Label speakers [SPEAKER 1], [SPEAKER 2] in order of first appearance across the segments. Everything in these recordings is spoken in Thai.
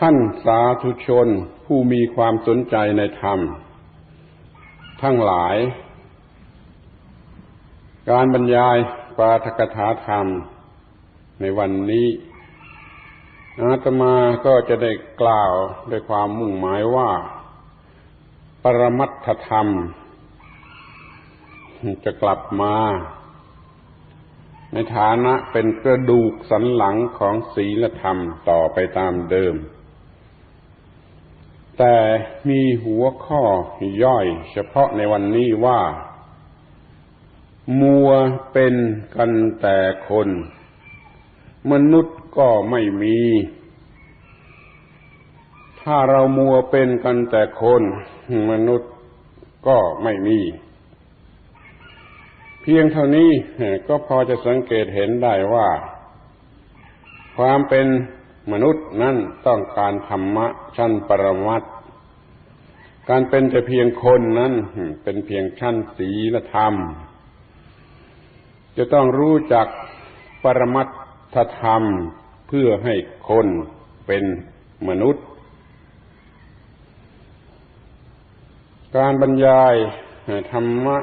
[SPEAKER 1] ท่านสาธุชนผู้มีความสนใจในธรรม ทั้งหลาย การบรรยายปาทกถาธรรม ในวันนี้อาตมาก็จะได้กล่าวด้วยความมุ่งหมายว่า ปรมัตถธรรม จะกลับมา ในฐานะเป็นกระดูกสันหลังของศีลธรรมต่อไปตามเดิม แต่มีหัวข้อย่อยเฉพาะในวันนี้ว่า มัวเป็นกันแต่คน มนุษย์ก็ไม่มี ถ้าเรามัวเป็นกันแต่คน มนุษย์ก็ไม่มี เพียงเท่านี้ก็พอจะสังเกตเห็นได้ว่า ความเป็น มนุษย์นั้นต้องการธรรมะชั้นปรมัตถ์การเป็นแต่เพียงคนนั้น เป็นเพียงชั้นศีลธรรม จะต้องรู้จักปรมัตถธรรมเพื่อให้คนเป็นมนุษย์ การบรรยายธรรมะ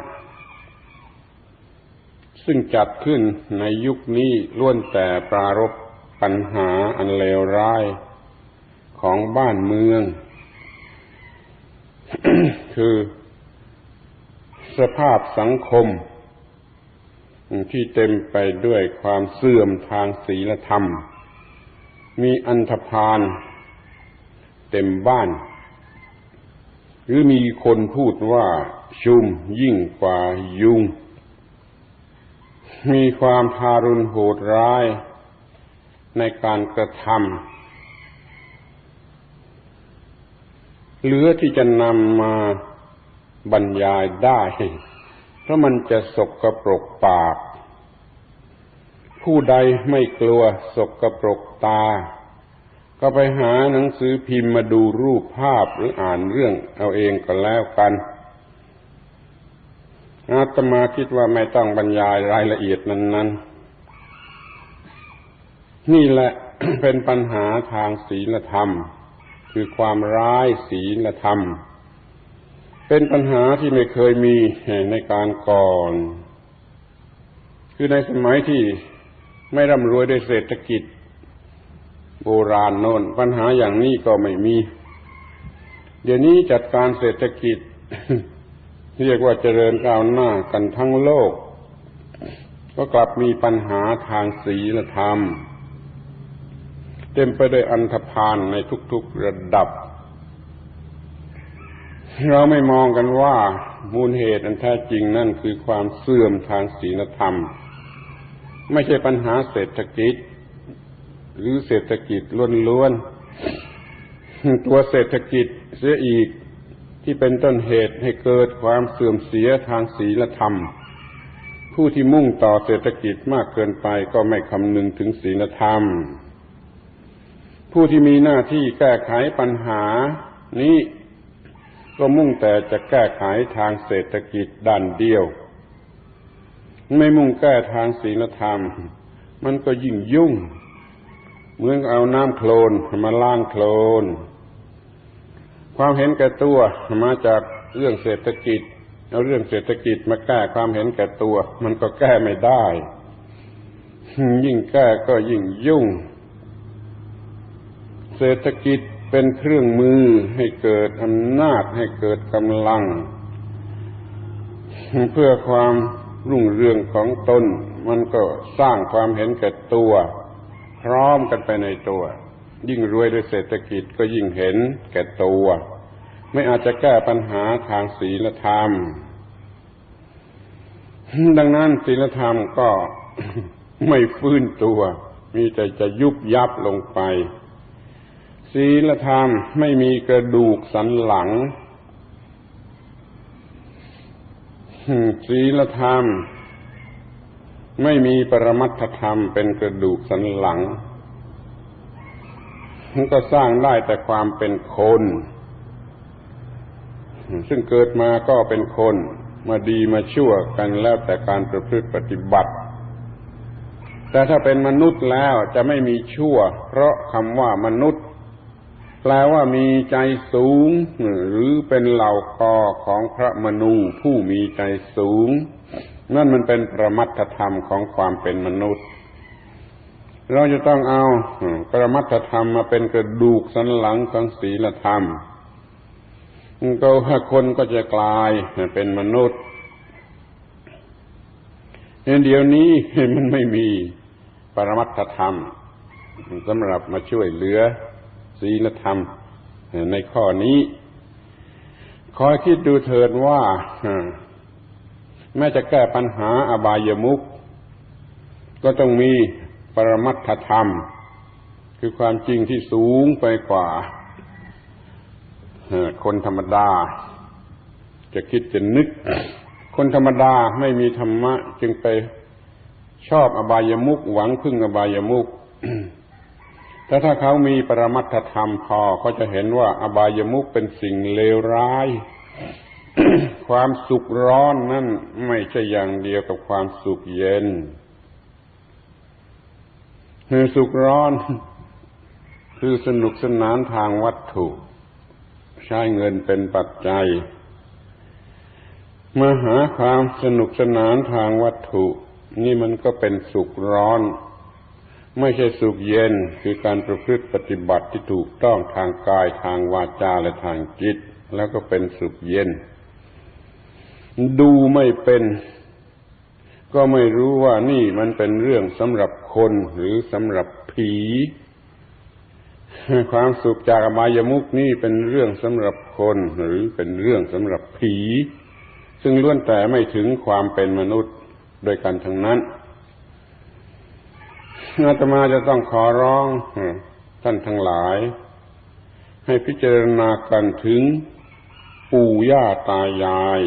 [SPEAKER 1] ซึ่งจัดขึ้นในยุคนี้ล้วนแต่ปรารบ ปัญหาอันเลวร้ายของบ้านเมือง คือสภาพสังคม ที่เต็มไปด้วยความเสื่อมทางศีลธรรม มีอันธพาลเต็มบ้าน หรือมีคนพูดว่าชุมยิ่งกว่ายุง มีความทารุณโหดร้าย ในการกระทำเหลือที่จะนำมาบรรยายได้ เพราะมันจะสกระปรกปาก ผู้ใดไม่กลัวสกระปรกตา ก็ไปหาหนังสือพิมพ์มาดูรูปภาพหรืออ่านเรื่องเอาเองก็แล้วกันอาตมาคิดว่าไม่ต้องบรรยายรายละเอียดนั้นๆ นี่แหละเป็นปัญหาทางศีลธรรม คือความร้ายศีลธรรม เป็นปัญหาที่ไม่เคยมีในการก่อน คือในสมัยที่ไม่ร่ำรวยด้วยเศรษฐกิจ โบราณโน้นปัญหาอย่างนี้ก็ไม่มี เดี๋ยวนี้จัดการเศรษฐกิจ เรียกว่าเจริญก้าวหน้ากันทั้งโลก ก็กลับมีปัญหาทางศีลธรรม เต็มไปด้วยอันธพาลในทุกๆระดับ เราไม่มองกันว่ามูลเหตุอันแท้จริงนั่นคือความเสื่อมทางศีลธรรม ไม่ใช่ปัญหาเศรษฐกิจ หรือเศรษฐกิจล้วนๆตัวเศรษฐกิจเสียอีกที่เป็นต้นเหตุให้เกิดความเสื่อมเสียทางศีลธรรม ผู้ที่มุ่งต่อเศรษฐกิจมากเกินไปก็ไม่คำนึงถึงศีลธรรม ผู้ที่มีหน้าที่แก้ไขปัญหานี้ก็มุ่งแต่จะแก้ไขทางเศรษฐกิจด้านเดียว ไม่มุ่งแก้ทางศีลธรรม มันก็ยิ่งยุ่ง เหมือนเอาน้ำโคลนมาล้างโคลน ความเห็นแก่ตัวมาจากเรื่องเศรษฐกิจเอาเรื่องเศรษฐกิจมาแก้ความเห็นแก่ตัว มันก็แก้ไม่ได้ ยิ่งแก้ก็ยิ่งยุ่ง รษฐกิจเป็นเครื่องมือให้เกิดอำนาจให้เกิดกำลัง เพื่อความรุ่งเรืองของตนมันก็สร้างความเห็นแก่ตัว พร้อมกันไปในตัว ยิ่งรวยด้วยเศรษฐกิจก็ยิ่งเห็นแก่ตัว ไม่อาจจะแก้ปัญหาทางศีลธรรม ดังนั้นศีลธรรมก็ไม่ฟื้นตัว มีแต่จะยุบยับลงไป ศีลธรรมไม่มีกระดูกสันหลังศีลธรรม ไม่มีปรมัตถธรรมเป็นกระดูกสันหลังมันก็สร้างได้แต่ความเป็นคน ซึ่งเกิดมาก็เป็นคน มาดีมาชั่วกันแล้วแต่การประพฤติปฏิบัติ แต่ถ้าเป็นมนุษย์แล้วจะไม่มีชั่ว เพราะคำว่ามนุษย์ แปลว่ามีใจสูง หรือเป็นเหล่าคอของพระมนูผู้มีใจสูง นั่นมันเป็นประมัตธรรมของความเป็นมนุษย์ เราจะต้องเอาประมัตธรรมมาเป็นกระดูกสันหลังของศีลธรรมก็คนก็จะกลายเป็นมนุษย์เดี๋ยวนี้มันไม่มีปรมัตธรรมสำหรับมาช่วยเหลือ ศีลธรรมในข้อนี้ คอยคิดดูเถิดว่าแม้จะแก้ปัญหาอบายมุกก็ต้องมีปรมัตถธรรม คือความจริงที่สูงไปกว่าคนธรรมดา จะคิดจะนึก คนธรรมดาไม่มีธรรมะ จึงไปชอบอบายมุกหวังพึ่งอบายมุก แต่ถ้าเขามีปรมัตถธรรมพอเขาจะเห็นว่าอบายมุกเป็นสิ่งเลวร้าย ความสุขร้อนนั่นไม่ใช่อย่างเดียวกับความสุขเย็นคือสุขร้อน คือสนุกสนานทางวัตถุ ใช้เงินเป็นปัจจัยมาหาความสนุกสนานทางวัตถุ นี่มันก็เป็นสุขร้อน ไม่ใช่สุขเย็นคือการประพฤติปฏิบัติที่ถูกต้องทางกายทางวาจาและทางจิต แล้วก็เป็นสุขเย็น ดูไม่เป็น ก็ไม่รู้ว่านี่มันเป็นเรื่องสำหรับคนหรือสำหรับผี ความสุขจากอบายมุกนี่เป็นเรื่องสำหรับคนหรือเป็นเรื่องสำหรับผี ซึ่งล้วนแต่ไม่ถึงความเป็นมนุษย์โดยกันทั้งนั้น อาตมาจะต้องขอร้องท่านทั้งหลาย ให้พิจารณากันถึงปู่ย่าตายาย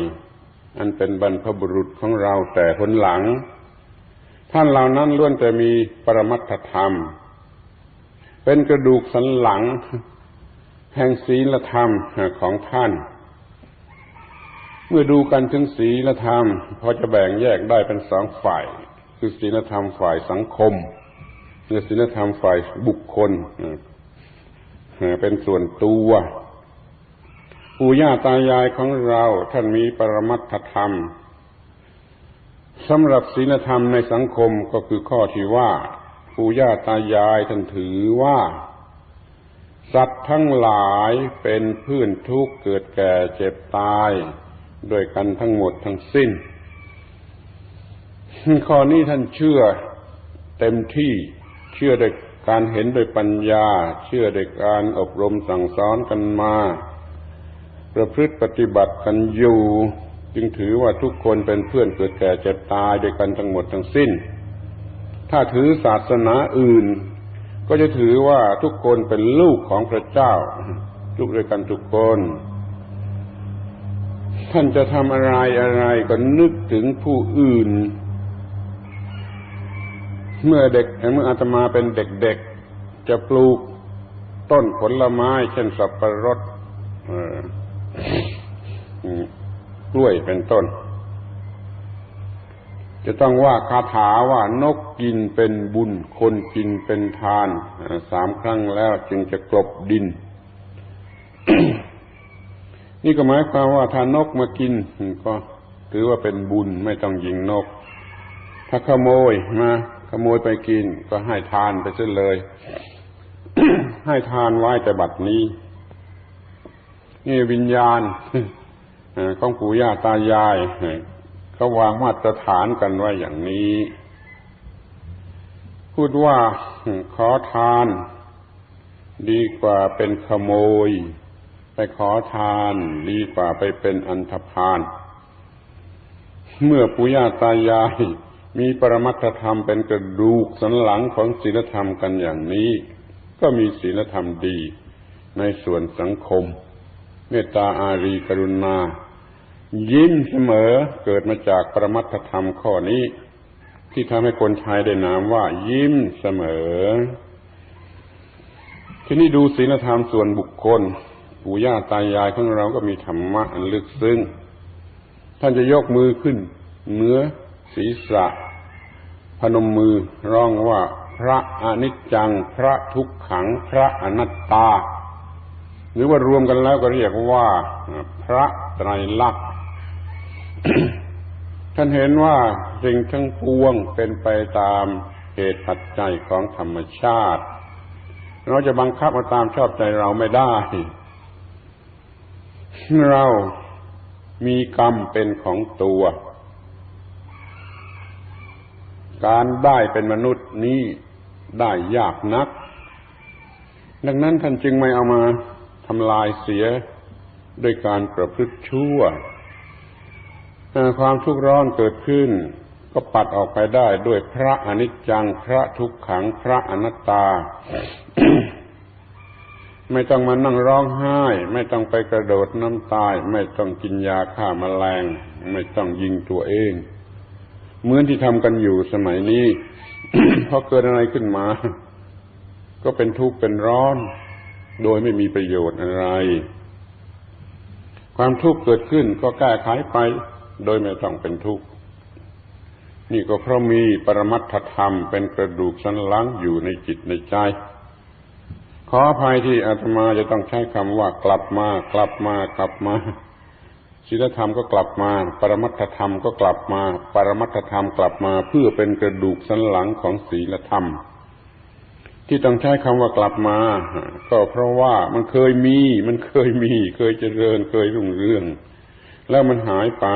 [SPEAKER 1] อันเป็นบรรพบุรุษของเราแต่คนหลัง ท่านเหล่านั้นล้วนแต่มีปรมัตถธรรม เป็นกระดูกสันหลัง แห่งศีลธรรมของท่าน เมื่อดูกันถึงศีลธรรม พอจะแบ่งแยกได้เป็นสองฝ่าย คือศีลธรรมฝ่ายสังคม ศีลธรรมฝ่ายบุคคลเป็นส่วนตัวปู่ย่าตายายของเราท่านมีปรมัตถธรรมสำหรับศีลธรรมในสังคมก็คือข้อที่ว่าปู่ย่าตายายท่านถือว่า สัตว์ทั้งหลายเป็นพื้นทุกข์เกิดแก่เจ็บตายด้วยกันทั้งหมดทั้งสิ้น ข้อนี้ท่านเชื่อเต็มที่ เชื่อโดยการเห็นโดยปัญญา เชื่อโดยการอบรมสั่งสอนกันมา ประพฤติปฏิบัติกันอยู่ จึงถือว่าทุกคนเป็นเพื่อนเกิดแก่เจ็บตายด้วยกันทั้งหมดทั้งสิ้น ถ้าถือศาสนาอื่น ก็จะถือว่าทุกคนเป็นลูกของพระเจ้าลูกด้วยกันทุกคนท่านจะทำอะไรอะไรก็นึกถึงผู้อื่น เมื่อเด็กเมื่ออาตมาเป็นเด็กๆจะปลูกต้นผลไม้ เช่นสับปะรดกล้วยเป็นต้น จะต้องว่าคาถาว่านกกินเป็นบุญ คนกินเป็นทานสามครั้งแล้วจึงจะกลบดิน นี่ก็หมายความว่าถ้านกมากิน ก็ถือว่าเป็นบุญไม่ต้องยิงนก ถ้าขโมยมา โมยไปกินก็ให้ทานไปเส้นเลย ให้ทานไว้แต่บัดนี้ นี่วิญญาณของปู่ย่าตายายเขาวางมาตรฐานกันไว้อย่างนี้ พูดว่าขอทาน ดีกว่าเป็นขโมย ไปขอทานดีกว่าไปเป็นอันธพาลเมื่อปู่ย่าตายาย มีปรมัตธรรมเป็นกระดูกสันหลังของศีลธรรมกันอย่างนี้ ก็มีศีลธรรมดี ในส่วนสังคม เมตตาอารีกรุณา ยิ้มเสมอเกิดมาจากปรมัตธรรมข้อนี้ ที่ทำให้คนไทยได้นามว่า ยิ้มเสมอ ที่นี่ดูศีลธรรมส่วนบุคคลปู่ย่าตายายของเราก็มีธรรมะอันลึกซึ้งท่านจะยกมือขึ้นเนื้อศีรษะ พนมมือร้องว่าพระอนิจจัง พระทุกขัง พระอนัตตา หรือว่ารวมกันแล้วก็เรียกว่า พระไตรลักษณ์ท่านเห็นว่าสิ่งทั้งปวงเป็นไปตามเหตุปัจจัยของธรรมชาติ เราจะบังคับมาตามชอบใจเราไม่ได้ เรามีกรรมเป็นของตัว การได้เป็นมนุษย์นี้ได้ยากนัก ดังนั้นท่านจึงไม่เอามาทำลายเสียด้วยการประพฤติชั่ว ความทุกข์ร้อนเกิดขึ้น ก็ปัดออกไปได้ด้วยพระอนิจจังพระทุกขังพระอนัตตา ไม่ต้องมานั่งร้องไห้ ไม่ต้องไปกระโดดน้ำตาย ไม่ต้องกินยาฆ่ามาแมลง ไม่ต้องยิงตัวเอง เหมือนที่ทำกันอยู่สมัยนี้พอเกิดอะไรขึ้นมา ก็เป็นทุกข์เป็นร้อน โดยไม่มีประโยชน์อะไร ความทุกข์เกิดขึ้นก็แก้ไขไป โดยไม่ต้องเป็นทุกข์นี่ก็เพราะมีปรมัตถธรรมเป็นกระดูกสันหลังอยู่ในจิตในใจ ขออภัยที่อาตมาจะต้องใช้คำว่ากลับมากลับมากลับมา ศีลธรรมก็กลับมา ปรมัตถธรรมก็กลับมา ปรมัตถธรรมกลับมา เพื่อเป็นกระดูกสันหลังของศีลธรรม ที่ต้องใช้คำว่ากลับมา ก็เพราะว่ามันเคยมี มันเคยมี เคยเจริญ เคยรุ่งเรือง แล้วมันหายไป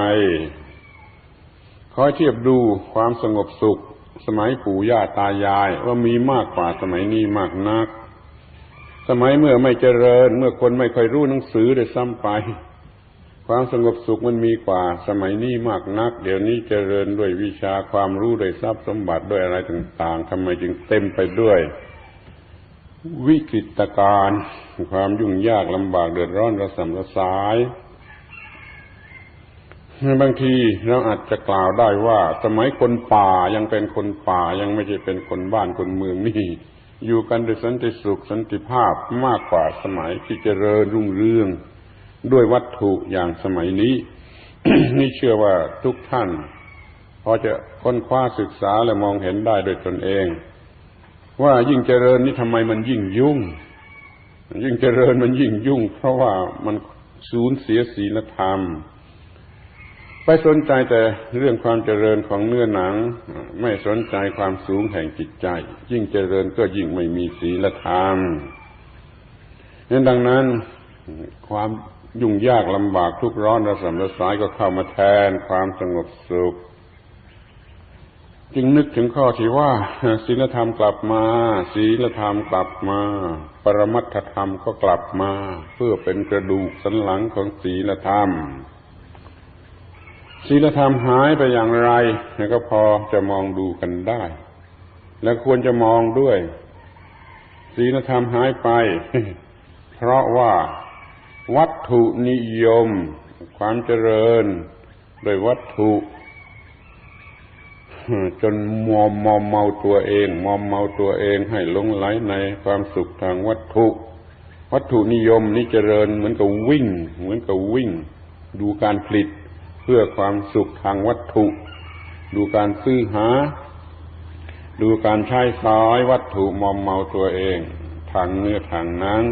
[SPEAKER 1] คอยเทียบดูความสงบสุข สมัยปู่ย่าตายาย ว่ามีมากกว่าสมัยนี้มากนัก สมัยเมื่อไม่เจริญ เมื่อคนไม่ค่อยรู้หนังสือเลยซ้ำไป ความสงบสุขมันมีกว่าสมัยนี้มากนัก เดี๋ยวนี้เจริญด้วยวิชาความรู้ด้วยทรัพย์สมบัติด้วยอะไรต่างๆทำไมจึงเต็มไปด้วย วิกฤตการความยุ่งยากลำบากเดือดร้อนระสำระสายบางทีเราอาจจะกล่าวได้ว่า สมัยคนป่ายังเป็นคนป่ายังไม่ใช่เป็นคนบ้านคนเมืองนี่ อยู่กันด้วยสันติสุขสันติภาพมากกว่าสมัยที่เจริญรุ่งเรือง ด้วยวัตถุอย่างสมัยนี้ นี่เชื่อว่าทุกท่าน พอจะค้นคว้าศึกษาและมองเห็นได้โดยตนเอง ว่ายิ่งเจริญนี่ทำไมมันยิ่งยุ่ง ยิ่งเจริญมันยิ่งยุ่ง เพราะว่ามันสูญเสียศีลธรรม ไปสนใจแต่เรื่องความเจริญของเนื้อหนัง ไม่สนใจความสูงแห่งจิตใจ ยิ่งเจริญก็ยิ่งไม่มีศีลธรรมนั้นดังนั้นความ ยุ่งยากลำบากทุกร้อนระสำระสายก็เข้ามาแทนความสงบสุข จึงนึกถึงข้อที่ว่าศีลธรรมกลับมาศีลธรรมกลับมา ปรมัตถธรรมก็กลับมา เพื่อเป็นกระดูกสันหลังของศีลธรรมศีลธรรมหายไปอย่างไรก็พอจะมองดูกันได้ และควรจะมองด้วยศีลธรรมหายไป เพราะว่า วัตถุนิยม ความเจริญโดยวัตถุ จนมอมมอมเมาตัวเองมอมเมาตัวเองให้หลงไหลในความสุขทางวัตถุ วัตถุนิยมนี่เจริญเหมือนกับวิ่ง เหมือนกับวิ่ง ดูการผลิตเพื่อความสุขทางวัตถุ ดูการซื้อหา ดูการใช้สอยวัตถุมอมเมาตัวเอง ทางเนื้อทางนั้น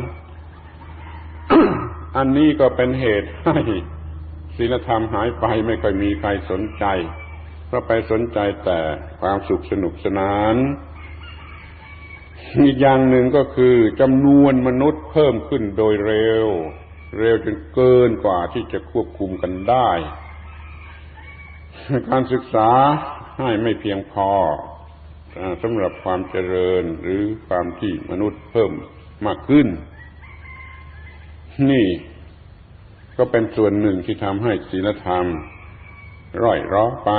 [SPEAKER 1] อันนี้ก็เป็นเหตุให้ศีลธรรมหายไปไม่ค่อยมีใครสนใจ เพราะไปสนใจแต่ความสุขสนุกสนานอีกอย่างหนึ่งก็คือจำนวนมนุษย์เพิ่มขึ้นโดยเร็ว เร็วจนเกินกว่าที่จะควบคุมกันได้ การศึกษาให้ไม่เพียงพอสำหรับความเจริญหรือความที่มนุษย์เพิ่มมากขึ้น นี่ก็เป็นส่วนหนึ่งที่ทำให้ศีลธรรม ร่อยร้อไป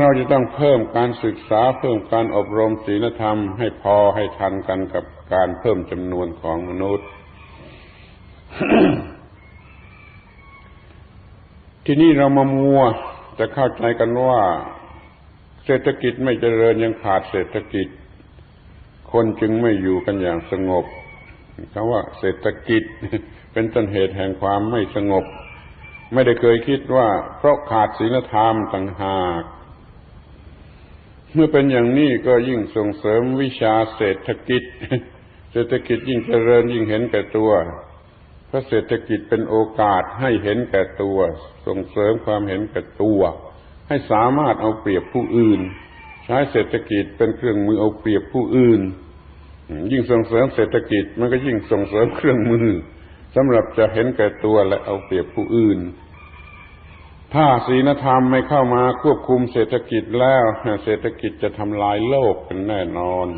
[SPEAKER 1] เราจะต้องเพิ่มการศึกษาเพิ่มการอบรมศีลธรรม ให้พอให้ทันกันกับการเพิ่มจำนวนของมนุษย์ ที่นี่เรามามัวจะเข้าใจกันว่า เศรษฐกิจไม่เจริญยังขาดเศรษฐกิจ คนจึงไม่อยู่กันอย่างสงบ คำว่าเศรษฐกิจเป็นต้นเหตุแห่งความไม่สงบ ไม่ได้เคยคิดว่า เพราะขาดศีลธรรมต่างหาก เมื่อเป็นอย่างนี้ก็ยิ่งส่งเสริมวิชาเศรษฐกิจ เศรษฐกิจยิ่งเจริญยิ่งเห็นแก่ตัวเพราะเศรษฐกิจเป็นโอกาสให้เห็นแก่ตัว ส่งเสริมความเห็นแก่ตัว ให้สามารถเอาเปรียบผู้อื่น ใช้เศรษฐกิจเป็นเครื่องมือเอาเปรียบผู้อื่น ยิ่งส่งเสริมเศรษฐกิจมันก็ยิ่งส่งเสริมเครื่องมือสำหรับจะเห็นแก่ตัวและเอาเปรียบผู้อื่น ถ้าศีลธรรมไม่เข้ามาควบคุมเศรษฐกิจแล้วเศรษฐกิจจะทำลายโลกเป็นแน่นอน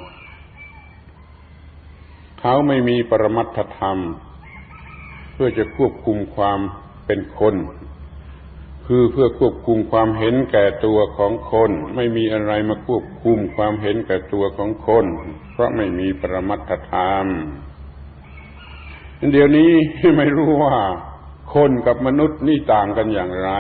[SPEAKER 1] เขาไม่มีปรมัตถธรรม เพื่อจะควบคุมความเป็นคน คือเพื่อควบคุมความเห็นแก่ตัวของคน ไม่มีอะไรมาควบคุมความเห็นแก่ตัวของคน เพราะไม่มีปรมัตถธรรมเดี๋ยวนี้ไม่รู้ว่า คนกับมนุษย์นี่ต่างกันอย่างไร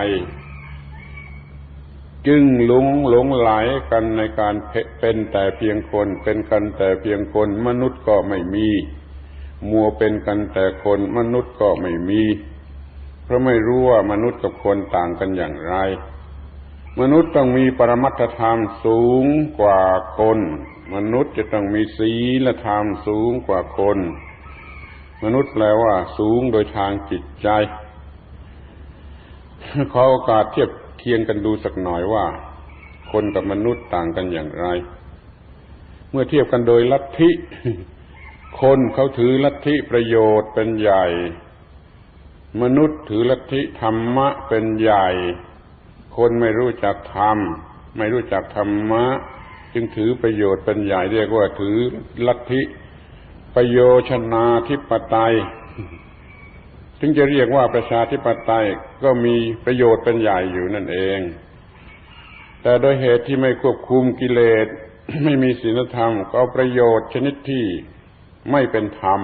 [SPEAKER 1] จึงหลงหลงไหลกันในการเป็นแต่เพียงคน เป็นกันแต่เพียงคน มนุษย์ก็ไม่มี มัวเป็นกันแต่คน มนุษย์ก็ไม่มี เพราะไม่รู้ว่ามนุษย์กับคนต่างกันอย่างไร มนุษย์ต้องมีปรมัตธรรมสูงกว่าคน มนุษย์จะต้องมีศีลธรรมสูงกว่าคน มนุษย์แปลว่าสูงโดยทางจิตใจ ขอโอกาสเทียบเคียงกันดูสักหน่อยว่า คนกับมนุษย์ต่างกันอย่างไร เมื่อเทียบกันโดยลัทธิคนเขาถือลัทธิประโยชน์เป็นใหญ่ มนุษย์ถือลัทธิธรรมะเป็นใหญ่ คนไม่รู้จักธรรม ไม่รู้จักธรรมะ จึงถือประโยชน์เป็นใหญ่เรียกว่าถือลัทธิประโยชนาธิปไตยถึงจะเรียกว่าประชาธิปไตยก็มีประโยชน์เป็นใหญ่อยู่นั่นเอง แต่โดยเหตุที่ไม่ควบคุมกิเลสไม่มีศีลธรรมก็เอาประโยชน์ชนิดที่ไม่เป็นธรรม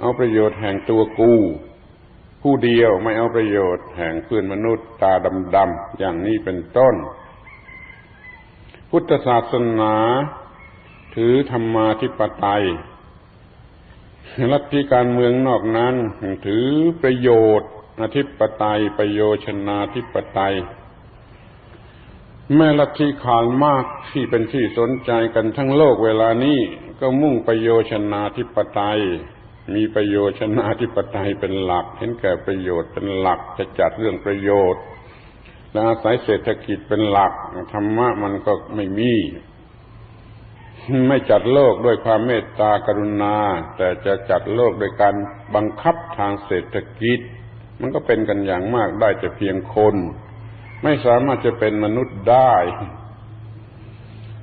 [SPEAKER 1] เอาประโยชน์แห่งตัวกู ผู้เดียวไม่เอาประโยชน์ แห่งเพื่อนมนุษย์ตาดำๆอย่างนี้เป็นต้น พุทธศาสนาถือธรรมาธิปไตยลัทธิการเมืองนอกนั้น ถือประโยชน์อธิปไตยประโยชนาธิปไตย แม่ลัทธิขานมากที่เป็นที่สนใจกันทั้งโลกเวลานี้ก็มุ่งประโยชนาธิปไตย มีประโยชนาธิปไตยเป็นหลัก เห็นแก่ประโยชน์เป็นหลักจะจัดเรื่องประโยชน์ และอาศัยเศรษฐกิจเป็นหลักธรรมะมันก็ไม่มีไม่จัดโลกด้วยความเมตตากรุณา แต่จะจัดโลกโดยการบังคับทางเศรษฐกิจ มันก็เป็นกันอย่างมากได้แต่เพียงคน ไม่สามารถจะเป็นมนุษย์ได้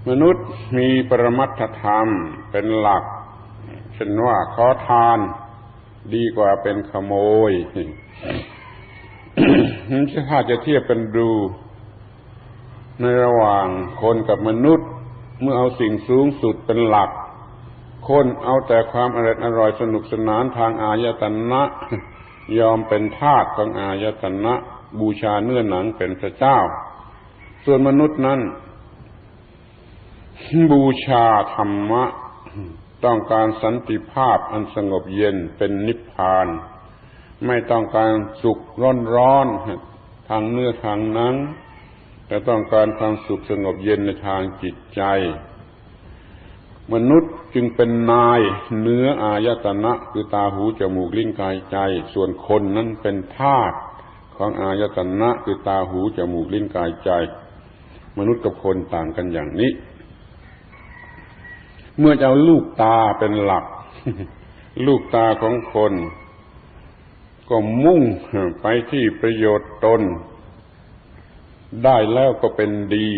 [SPEAKER 1] มนุษย์มีปรมัตถธรรมเป็นหลัก เช่นว่าขอทานดีกว่าเป็นขโมยถ้าจะเทียบกันดู ในระหว่างคนกับมนุษย์ เมื่อเอาสิ่งสูงสุดเป็นหลัก คนเอาแต่ความอร่อยอร่อยสนุกสนานทางอายตนะ ยอมเป็นทาสของอายตนะ บูชาเนื้อหนังเป็นพระเจ้า ส่วนมนุษย์นั้น บูชาธรรมะ ต้องการสันติภาพอันสงบเย็นเป็นนิพพาน ไม่ต้องการสุขร้อนร้อนทางเนื้อทางนังแต่ต้องการความสุขสงบเย็นในทางจิตใจ มนุษย์จึงเป็นนายเนื้ออายตนะคือตาหูจมูกลิ้นกายใจ ส่วนคนนั้นเป็นทาสของอายตนะคือตาหูจมูกลิ้นกายใจ มนุษย์กับคนต่างกันอย่างนี้ เมื่อจะเอาลูกตาเป็นหลัก ลูกตาของคน ก็มุ่งไปที่ประโยชน์ตน ได้แล้วก็เป็นดี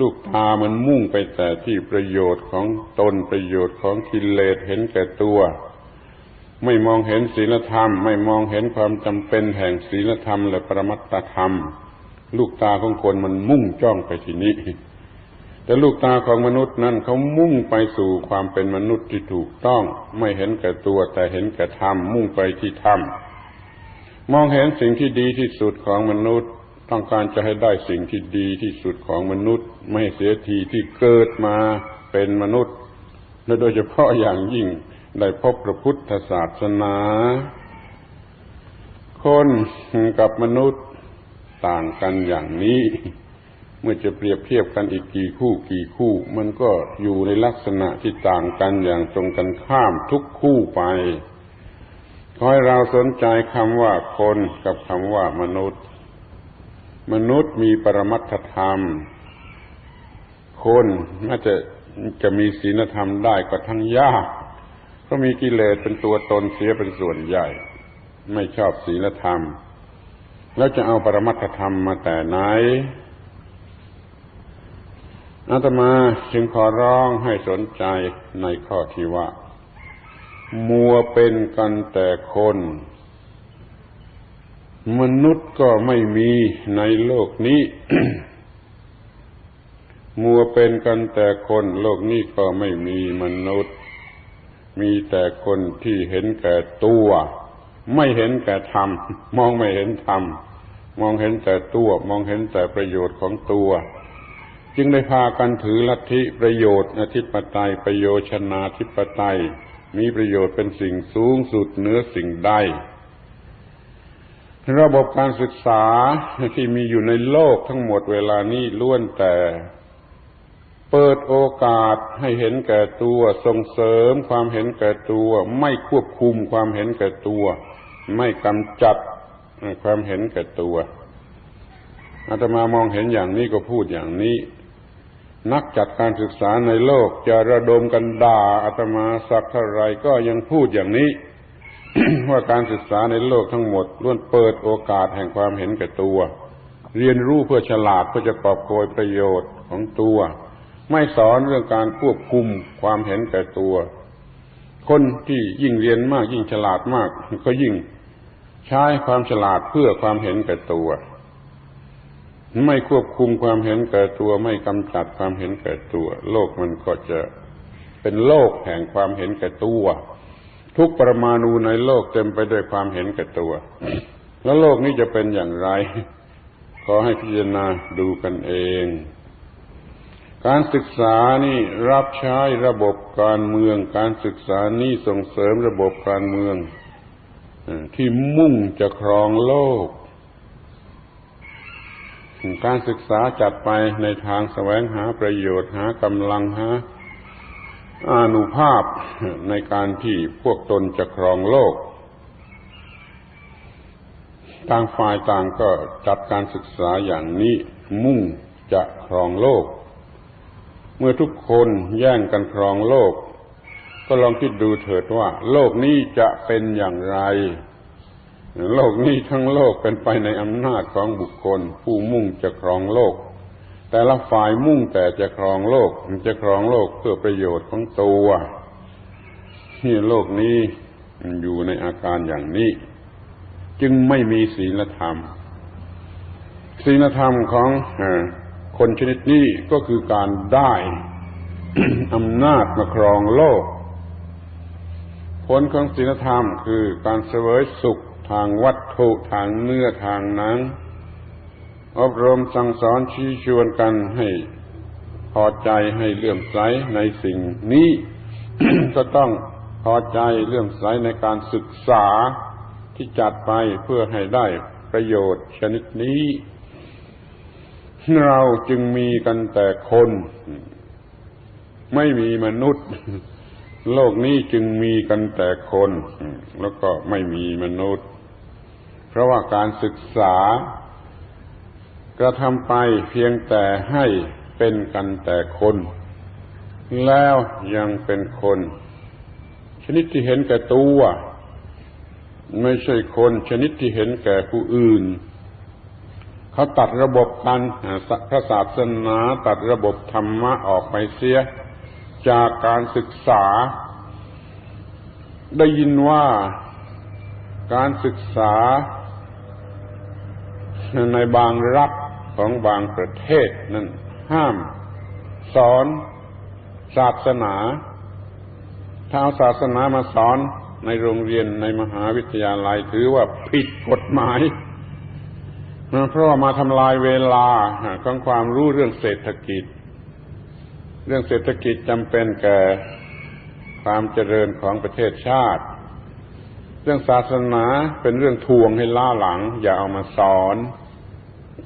[SPEAKER 1] ลูกตามันมุ่งไปแต่ที่ประโยชน์ของตนประโยชน์ของกิเลสเห็นแก่ตัว ไม่มองเห็นศีลธรรม ไม่มองเห็นความจำเป็นแห่งศีลธรรมและปรมัตธรรม ลูกตาของคนมันมุ่งจ้องไปที่นี้ แต่ลูกตาของมนุษย์นั้นเขามุ่งไปสู่ความเป็นมนุษย์ที่ถูกต้อง ไม่เห็นแก่ตัวแต่เห็นแก่ธรรมมุ่งไปที่ธรรมมองเห็นสิ่งที่ดีที่สุดของมนุษย์ ต้องการจะให้ได้สิ่งที่ดีที่สุดของมนุษย์ ไม่เสียทีที่เกิดมาเป็นมนุษย์ และโดยเฉพาะอย่างยิ่งได้พบพระพุทธศาสนา คนกับมนุษย์ต่างกันอย่างนี้ เมื่อจะเปรียบเทียบกันอีกกี่คู่กี่คู่ มันก็อยู่ในลักษณะที่ต่างกันอย่างตรงกันข้ามทุกคู่ไปขอให้เราสนใจคำว่าคนกับคำว่ามนุษย์ มนุษย์มีปรมัตถธรรม คนน่าจะจะมีศีลธรรมได้ก็ทั้งยากเพราะมีกิเลสเป็นตัวตนเสียเป็นส่วนใหญ่ ไม่ชอบศีลธรรม แล้วจะเอาปรมัตถธรรมมาแต่ไหน อาตมาจึงขอร้องให้สนใจในข้อที่ว่า มัวเป็นกันแต่คน มนุษย์ก็ไม่มีในโลกนี้ มัวเป็นกันแต่คน โลกนี้ก็ไม่มีมนุษย์ มีแต่คนที่เห็นแก่ตัว ไม่เห็นแก่ธรรม มองไม่เห็นธรรม มองเห็นแต่ตัว มองเห็นแต่ประโยชน์ของตัว จึงได้พากันถือลัทธิประโยชน์อธิปไตยประโยชนาธิปไตย มีประโยชน์เป็นสิ่งสูงสุดเหนือสิ่งใดระบบการศึกษาที่มีอยู่ในโลกทั้งหมดเวลานี้ล้วนแต่ เปิดโอกาสให้เห็นแก่ตัวส่งเสริมความเห็นแก่ตัว ไม่ควบคุมความเห็นแก่ตัว ไม่กำจัดความเห็นแก่ตัวอาตมามองเห็นอย่างนี้ก็พูดอย่างนี้ นักจัดการศึกษาในโลกจะระดมกันด่าอาตมาสักเท่าไรก็ยังพูดอย่างนี้ ว่าการศึกษาในโลกทั้งหมดล้วนเปิดโอกาสแห่งความเห็นแก่ตัว เรียนรู้เพื่อฉลาดเพื่อจะกอบโกยประโยชน์ของตัว ไม่สอนเรื่องการควบคุมความเห็นแก่ตัว คนที่ยิ่งเรียนมากยิ่งฉลาดมาก ก็ยิ่งใช้ความฉลาดเพื่อความเห็นแก่ตัว ไม่ควบคุมความเห็นแก่ตัวไม่กำจัดความเห็นแก่ตัว โลกมันก็จะเป็นโลกแห่งความเห็นแก่ตัว ทุกปรมาณูในโลกเต็มไปด้วยความเห็นแก่ตัว แล้วโลกนี้จะเป็นอย่างไร ขอให้พิจารณาดูกันเอง การศึกษานี่รับใช้ระบบการเมือง การศึกษานี่ส่งเสริมระบบการเมืองที่มุ่งจะครองโลก การศึกษาจัดไปในทางแสวงหาประโยชน์หากำลังหาอานุภาพในการที่พวกตนจะครองโลก ต่างฝ่ายต่างก็จัดการศึกษาอย่างนี้มุ่งจะครองโลก เมื่อทุกคนแย่งกันครองโลก ก็ลองคิดดูเถิดว่า โลกนี้จะเป็นอย่างไร โลกนี้ทั้งโลกเป็นไปในอำนาจของบุคคล ผู้มุ่งจะครองโลก แต่ละฝ่ายมุ่งแต่จะครองโลกมันจะครองโลกเพื่อประโยชน์ของตัวที่โลกนี้อยู่ในอาการอย่างนี้ จึงไม่มีศีลธรรมศีลธรรมของคนชนิดนี้ก็คือการได้อำนาจมาครองโลก ผลของศีลธรรมคือการเสวยสุข ทางวัตถุทางเนื้อทางหนังอบรมสั่งสอนชี้ชวนกันให้พอใจให้เลื่อมใสในสิ่งนี้ ก็ต้องพอใจเลื่อมใสในการศึกษาที่จัดไปเพื่อให้ได้ประโยชน์ชนิดนี้ เราจึงมีกันแต่คน ไม่มีมนุษย์ โลกนี้จึงมีกันแต่คน แล้วก็ไม่มีมนุษย์ เพราะว่าการศึกษากระทำไปเพียงแต่ให้เป็นกันแต่คน แล้วยังเป็นคน ชนิดที่เห็นแก่ตัวไม่ใช่คนชนิดที่เห็นแก่ผู้อื่น เขาตัดระบบการพระศาสนาตัดระบบธรรมะออกไปเสีย จากการศึกษา ได้ยินว่าการศึกษา ในบางรัฐของบางประเทศนั้นห้าม สอนศาสนา ถ้าเอาศาสนามาสอนในโรงเรียนในมหาวิทยาลัยถือว่าผิดกฎหมายเพราะว่ามาทำลายเวลาของความรู้เรื่องเศรษฐกิจ เรื่องเศรษฐกิจจำเป็นแก่ความเจริญของประเทศชาติ เรื่องศาสนาเป็นเรื่องทวงให้ล้าหลัง อย่าเอามาสอน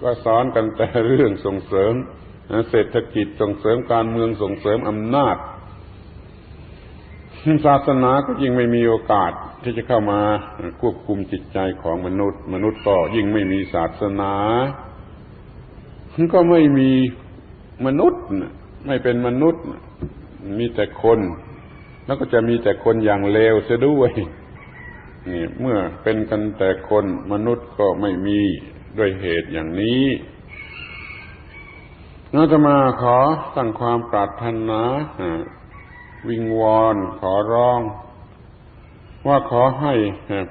[SPEAKER 1] ก็สอนกันแต่เรื่องส่งเสริมเศรษฐกิจส่งเสริมการเมืองส่งเสริมอำนาจศาสนาก็ยิ่งไม่มีโอกาสที่จะเข้ามาควบคุมจิตใจของมนุษย์ มนุษย์ก็ยิ่งไม่มีศาสนาก็ไม่มีมนุษย์ไม่เป็นมนุษย์มีแต่คน แล้วก็จะมีแต่คนอย่างเลวเสียด้วยนี่เมื่อเป็นกันแต่คนมนุษย์ก็ไม่มี ด้วยเหตุอย่างนี้เราจะมาขอตั้งความปรารถนาวิงวอนขอร้อง ว่าขอให้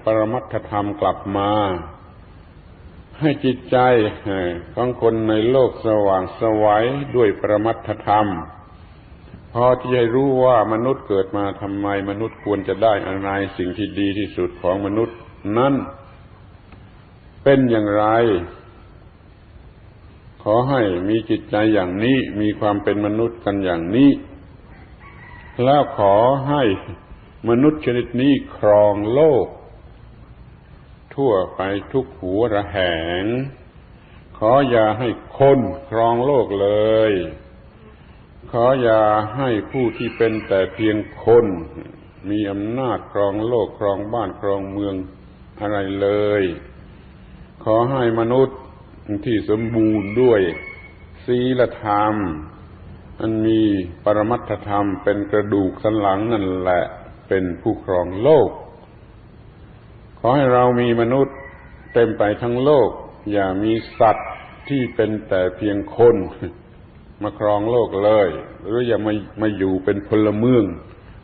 [SPEAKER 1] ปรมัตถธรรมกลับมา ให้จิตใจของคนในโลกสว่างสวัยด้วยปรมัตถธรรม พอที่จะรู้ว่ามนุษย์เกิดมาทำไมมนุษย์ควรจะได้อะไรสิ่งที่ดีที่สุดของมนุษย์นั้น เป็นอย่างไร ขอให้มีจิตใจอย่างนี้มีความเป็นมนุษย์กันอย่างนี้ แล้วขอให้มนุษย์ชนิดนี้ครองโลก ทั่วไปทุกหัวระแหง ขออย่าให้คนครองโลกเลย ขออย่าให้ผู้ที่เป็นแต่เพียงคน มีอำนาจครองโลกครองบ้านครองเมืองอะไรเลย ขอให้มนุษย์ที่สมบูรณ์ด้วยศีลธรรม อันมีปรมัตถธรรมเป็นกระดูกสันหลังนั่นแหละเป็นผู้ครองโลก ขอให้เรามีมนุษย์เต็มไปทั้งโลก อย่ามีสัตว์ที่เป็นแต่เพียงคน มาครองโลกเลย หรืออย่ามามาอยู่เป็นพลเมือง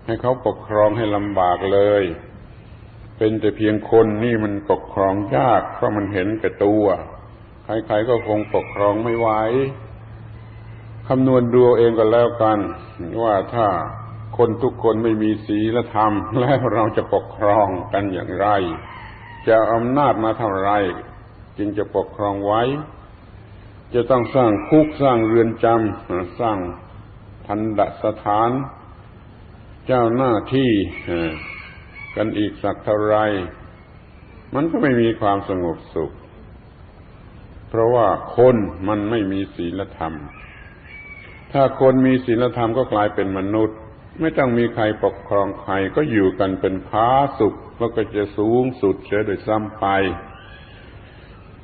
[SPEAKER 1] ให้เขาปกครองให้ลำบากเลย เป็นแต่เพียงคนนี่มันปกครองยากเพราะมันเห็นแก่ตัว ใครๆก็คงปกครองไม่ไหวคำนวณดูเองก็แล้วกัน ว่าถ้าคนทุกคนไม่มีศีลธรรม แล้วเราจะปกครองกันอย่างไร จะอำนาจมาเท่าไร จึงจะปกครองไว้ จะต้องสร้างคุกสร้างเรือนจำสร้างทันดสถาน เจ้าหน้าที่ กันอีกสักเท่าไร มันก็ไม่มีความสงบสุข เพราะว่าคนมันไม่มีศีลธรรม ถ้าคนมีศีลธรรมก็กลายเป็นมนุษย์ ไม่ต้องมีใครปกครองใครก็อยู่กันเป็นพาสุขแล้วก็จะสูงสุดเสียโดยซ้ำไป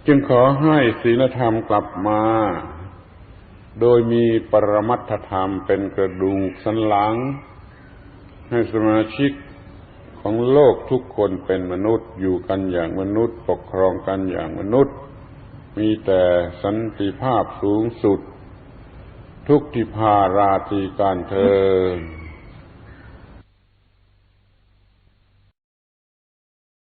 [SPEAKER 1] จึงขอให้ศีลธรรมกลับมาโดยมีปรมัตถธรรมเป็นกระดูกสันหลัง ให้สมาชิก ของโลกทุกคนเป็นมนุษย์อยู่กันอย่างมนุษย์ ปกครองกันอย่างมนุษย์ มีแต่สันติภาพสูงสุด ทุกทิพาราตีการเธอ